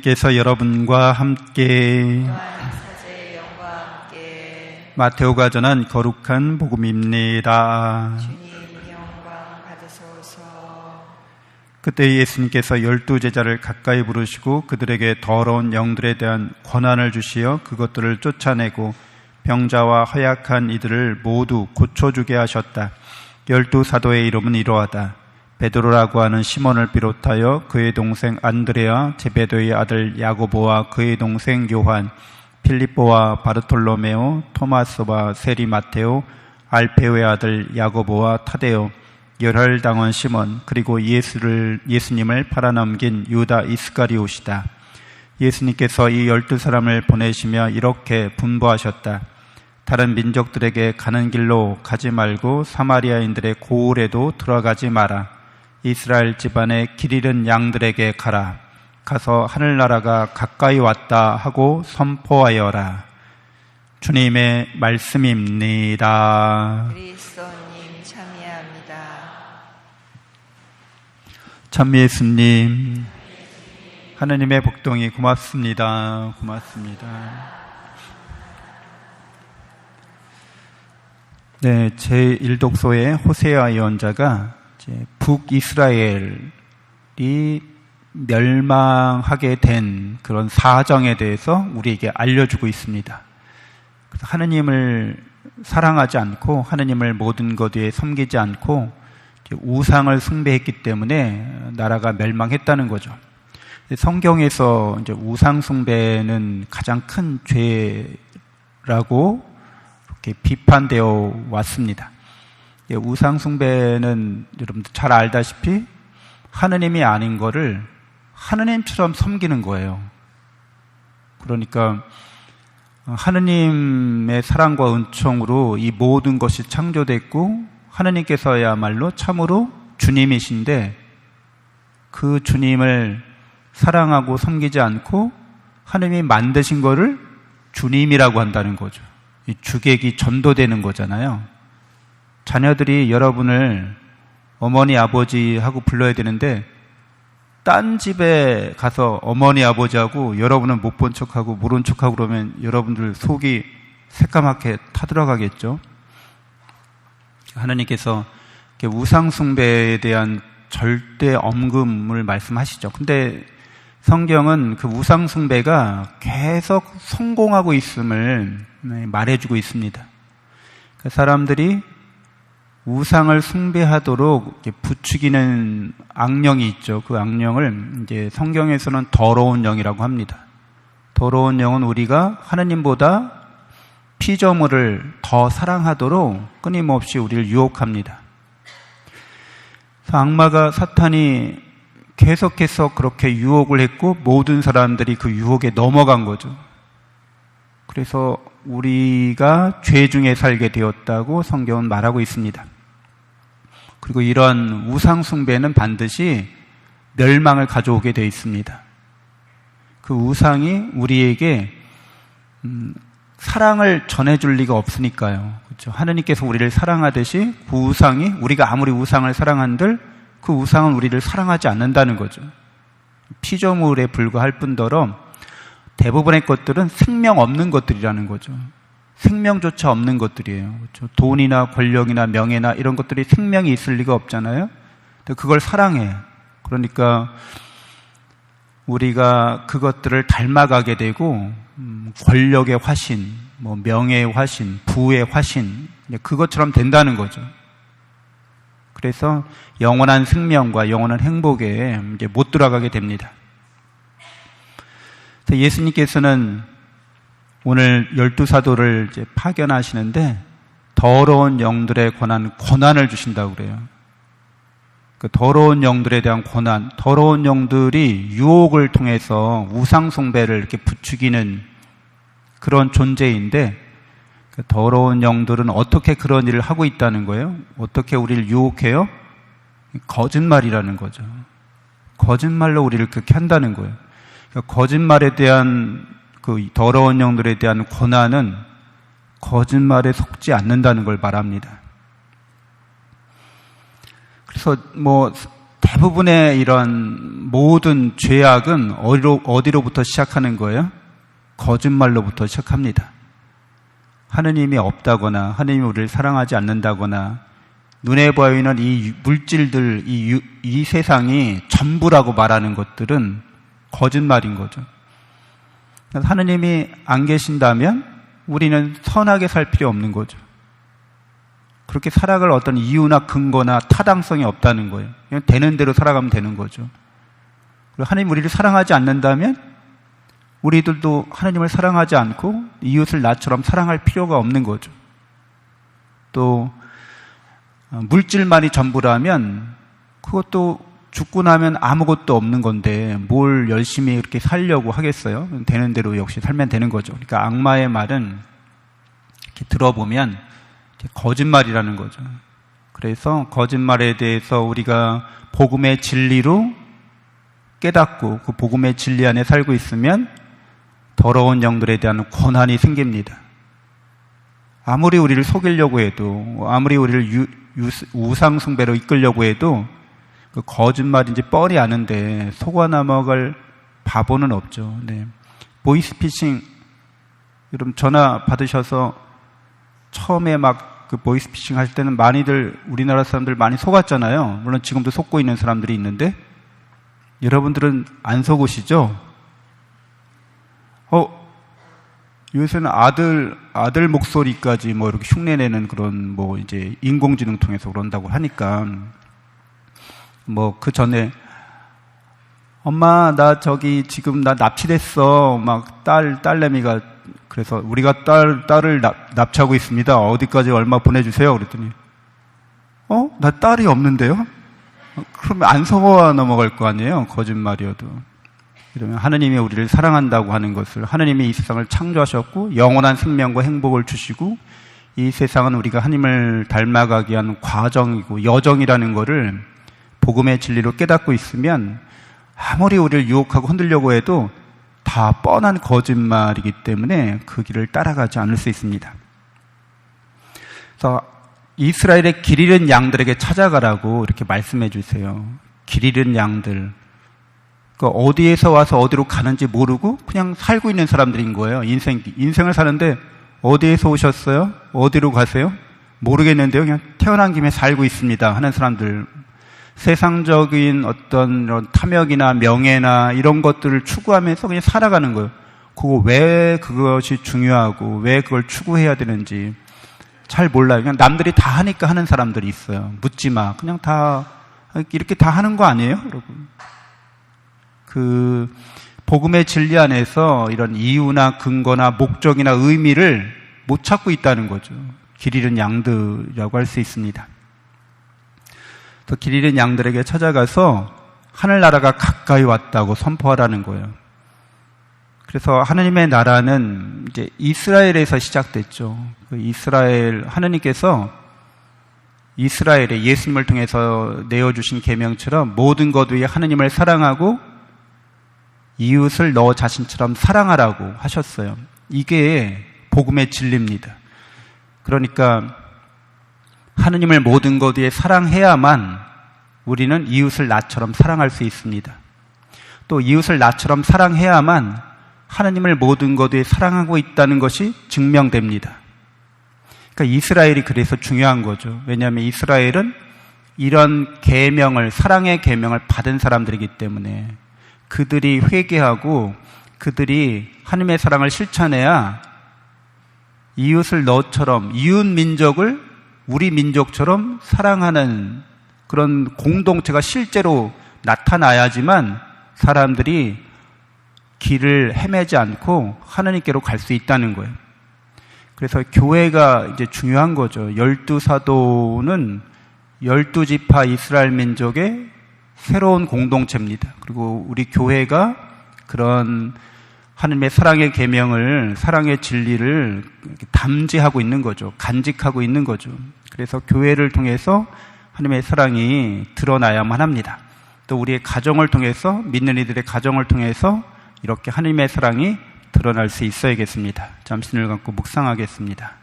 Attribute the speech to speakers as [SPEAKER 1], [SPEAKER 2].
[SPEAKER 1] 께서 여러분과 함께 마테오가 전한 거룩한 복음입니다. 그때 예수님께서 열두 제자를 가까이 부르시고 그들에게 더러운 영들에 대한 권한을 주시어 그것들을 쫓아내고 병자와 허약한 이들을 모두 고쳐주게 하셨다. 열두 사도의 이름은 이러하다. 베드로라고 하는 시몬을 비롯하여 그의 동생 안드레아, 제베도의 아들 야고보와 그의 동생 요한, 필리포와 바르톨로메오, 토마스와 세리 마테오, 알페오의 아들 야고보와 타데오, 열혈당원 시몬, 그리고 예수를, 예수님을 팔아넘긴 유다 이스카리옷이다. 예수님께서 이 열두 사람을 보내시며 이렇게 분부하셨다. 다른 민족들에게 가는 길로 가지 말고 사마리아인들의 고을에도 들어가지 마라. 이스라엘 집안의 길 잃은 양들에게 가라. 가서 하늘나라가 가까이 왔다 하고 선포하여라. 주님의 말씀입니다.
[SPEAKER 2] 그리스도님 참여합니다
[SPEAKER 1] 참 예수님, 하느님의 복동이 고맙습니다. 고맙습니다. 네, 제 1독소의 호세아 예언자가 이제 북이스라엘이 멸망하게 된 그런 사정에 대해서 우리에게 알려주고 있습니다. 그래서 하느님을 사랑하지 않고 하느님을 모든 것 위에 섬기지 않고 우상을 숭배했기 때문에 나라가 멸망했다는 거죠. 성경에서 이제 우상 숭배는 가장 큰 죄라고 이렇게 비판되어 왔습니다. 우상 숭배는 여러분들 잘 알다시피 하느님이 아닌 거를 하느님처럼 섬기는 거예요. 그러니까 하느님의 사랑과 은총으로 이 모든 것이 창조됐고 하느님께서야말로 참으로 주님이신데 그 주님을 사랑하고 섬기지 않고 하느님이 만드신 거를 주님이라고 한다는 거죠. 주객이 전도되는 거잖아요. 자녀들이 여러분을 어머니 아버지하고 불러야 되는데 딴 집에 가서 어머니 아버지하고 여러분은 못 본 척하고 모른 척하고 그러면 여러분들 속이 새까맣게 타들어가겠죠. 하나님께서 우상 숭배에 대한 절대 엄금을 말씀하시죠. 근데 성경은 그 우상 숭배가 계속 성공하고 있음을 말해주고 있습니다. 그 사람들이 우상을 숭배하도록 부추기는 악령이 있죠. 그 악령을 이제 성경에서는 더러운 영이라고 합니다. 더러운 영은 우리가 하나님보다 피조물을 더 사랑하도록 끊임없이 우리를 유혹합니다. 악마가 사탄이 계속해서 그렇게 유혹을 했고 모든 사람들이 그 유혹에 넘어간 거죠. 그래서 우리가 죄 중에 살게 되었다고 성경은 말하고 있습니다. 그리고 이런 우상숭배는 반드시 멸망을 가져오게 되어 있습니다. 그 우상이 우리에게 음, 사랑을 전해줄 리가 없으니까요. 그렇죠? 하느님께서 우리를 사랑하듯이 그 우상이 우리가 아무리 우상을 사랑한들 그 우상은 우리를 사랑하지 않는다는 거죠. 피조물에 불과할 뿐더러 대부분의 것들은 생명 없는 것들이라는 거죠. 생명조차 없는 것들이에요. 그렇죠? 돈이나 권력이나 명예나 이런 것들이 생명이 있을 리가 없잖아요. 그걸 사랑해. 그러니까 우리가 그것들을 닮아가게 되고 음, 권력의 화신, 뭐 명예의 화신, 부의 화신 그것처럼 된다는 거죠. 그래서 영원한 생명과 영원한 행복에 이제 못 들어가게 됩니다. 예수님께서는 오늘 열두 사도를 이제 파견하시는데 더러운 영들에 관한 권한을 주신다고 그래요. 그 더러운 영들에 대한 권한, 더러운 영들이 유혹을 통해서 우상숭배를 이렇게 부추기는 그런 존재인데 그 더러운 영들은 어떻게 그런 일을 하고 있다는 거예요? 어떻게 우리를 유혹해요? 거짓말이라는 거죠. 거짓말로 우리를 그렇게 한다는 거예요. 그러니까 거짓말에 대한 그 더러운 영들에 대한 권한은 거짓말에 속지 않는다는 걸 말합니다. 그래서 뭐 대부분의 이런 모든 죄악은 어디로, 어디로부터 시작하는 거예요? 거짓말로부터 시작합니다. 하느님이 없다거나 하느님이 우리를 사랑하지 않는다거나 눈에 보이는 이 물질들, 이, 유- 이 세상이 전부라고 말하는 것들은 거짓말인 거죠. 하느님이 안 계신다면 우리는 선하게 살 필요 없는 거죠. 그렇게 살아갈 어떤 이유나 근거나 타당성이 없다는 거예요. 그냥 되는 대로 살아가면 되는 거죠. 그리고 하나님 우리를 사랑하지 않는다면 우리들도 하나님을 사랑하지 않고 이웃을 나처럼 사랑할 필요가 없는 거죠. 또 어, 물질만이 전부라면 그것도 죽고 나면 아무것도 없는 건데 뭘 열심히 이렇게 살려고 하겠어요? 되는 대로 역시 살면 되는 거죠. 그러니까 악마의 말은 이렇게 들어보면 거짓말이라는 거죠. 그래서 거짓말에 대해서 우리가 복음의 진리로 깨닫고 그 복음의 진리 안에 살고 있으면 더러운 영들에 대한 권한이 생깁니다. 아무리 우리를 속이려고 해도 아무리 우리를 유- 유- 우상숭배로 이끌려고 해도 그 거짓말인지 뻔히 아는데 속아 넘어갈 바보는 없죠. 네. 보이스피싱 여러분 전화 받으셔서 처음에 막 그 보이스피싱 할 때는 많이들 우리나라 사람들 많이 속았잖아요. 물론 지금도 속고 있는 사람들이 있는데 여러분들은 안 속으시죠? 어 요새는 아들 아들 목소리까지 뭐 이렇게 흉내내는 그런 뭐 이제 인공지능 통해서 그런다고 하니까 뭐 그 전에 엄마 나 저기 지금 나 납치됐어. 막 딸 딸내미가 그래서 우리가 딸 딸을 납, 납치하고 있습니다. 어디까지 얼마 보내주세요? 그랬더니 어? 나 딸이 없는데요? 어, 그러면 안 속아 넘어갈 거 아니에요? 거짓말이어도. 이러면 하느님이 우리를 사랑한다고 하는 것을 하느님이 이 세상을 창조하셨고 영원한 생명과 행복을 주시고 이 세상은 우리가 하나님을 닮아가기 위한 과정이고 여정이라는 것을 복음의 진리로 깨닫고 있으면 아무리 우리를 유혹하고 흔들려고 해도 다 뻔한 거짓말이기 때문에 그 길을 따라가지 않을 수 있습니다. 그래서 이스라엘의 길 잃은 양들에게 찾아가라고 이렇게 말씀해 주세요. 길 잃은 양들. 그 어디에서 와서 어디로 가는지 모르고 그냥 살고 있는 사람들인 거예요. 인생, 인생을 사는데 어디에서 오셨어요? 어디로 가세요? 모르겠는데요. 그냥 태어난 김에 살고 있습니다. 하는 사람들. 세상적인 어떤 탐욕이나 명예나 이런 것들을 추구하면서 그냥 살아가는 거예요. 그거 왜 그것이 중요하고 왜 그걸 추구해야 되는지 잘 몰라요. 그냥 남들이 다 하니까 하는 사람들이 있어요. 묻지 마. 그냥 다 이렇게 다 하는 거 아니에요, 여러분? 그 복음의 진리 안에서 이런 이유나 근거나 목적이나 의미를 못 찾고 있다는 거죠. 길 잃은 양들이라고 할 수 있습니다. 또길 잃은 양들에게 찾아가서 하늘나라가 가까이 왔다고 선포하라는 거예요. 그래서 하느님의 나라는 이제 이스라엘에서 시작됐죠. 그 이스라엘 하느님께서 이스라엘에 예수님을 통해서 내어주신 계명처럼 모든 것 위에 하느님을 사랑하고 이웃을 너 자신처럼 사랑하라고 하셨어요. 이게 복음의 진리입니다. 그러니까 하느님을 모든 것 위에 사랑해야만 우리는 이웃을 나처럼 사랑할 수 있습니다. 또 이웃을 나처럼 사랑해야만 하느님을 모든 것 위에 사랑하고 있다는 것이 증명됩니다. 그러니까 이스라엘이 그래서 중요한 거죠. 왜냐하면 이스라엘은 이런 계명을 사랑의 계명을 받은 사람들이기 때문에 그들이 회개하고 그들이 하나님의 사랑을 실천해야 이웃을 너처럼 이웃 민족을 우리 민족처럼 사랑하는 그런 공동체가 실제로 나타나야지만 사람들이 길을 헤매지 않고 하나님께로 갈 수 있다는 거예요. 그래서 교회가 이제 중요한 거죠. 열두 사도는 열두 지파 이스라엘 민족의 새로운 공동체입니다. 그리고 우리 교회가 그런 하나님의 사랑의 계명을 사랑의 진리를 담지하고 있는 거죠. 간직하고 있는 거죠. 그래서 교회를 통해서 하나님의 사랑이 드러나야만 합니다. 또 우리의 가정을 통해서 믿는 이들의 가정을 통해서 이렇게 하나님의 사랑이 드러날 수 있어야겠습니다. 잠시 눈을 감고 묵상하겠습니다.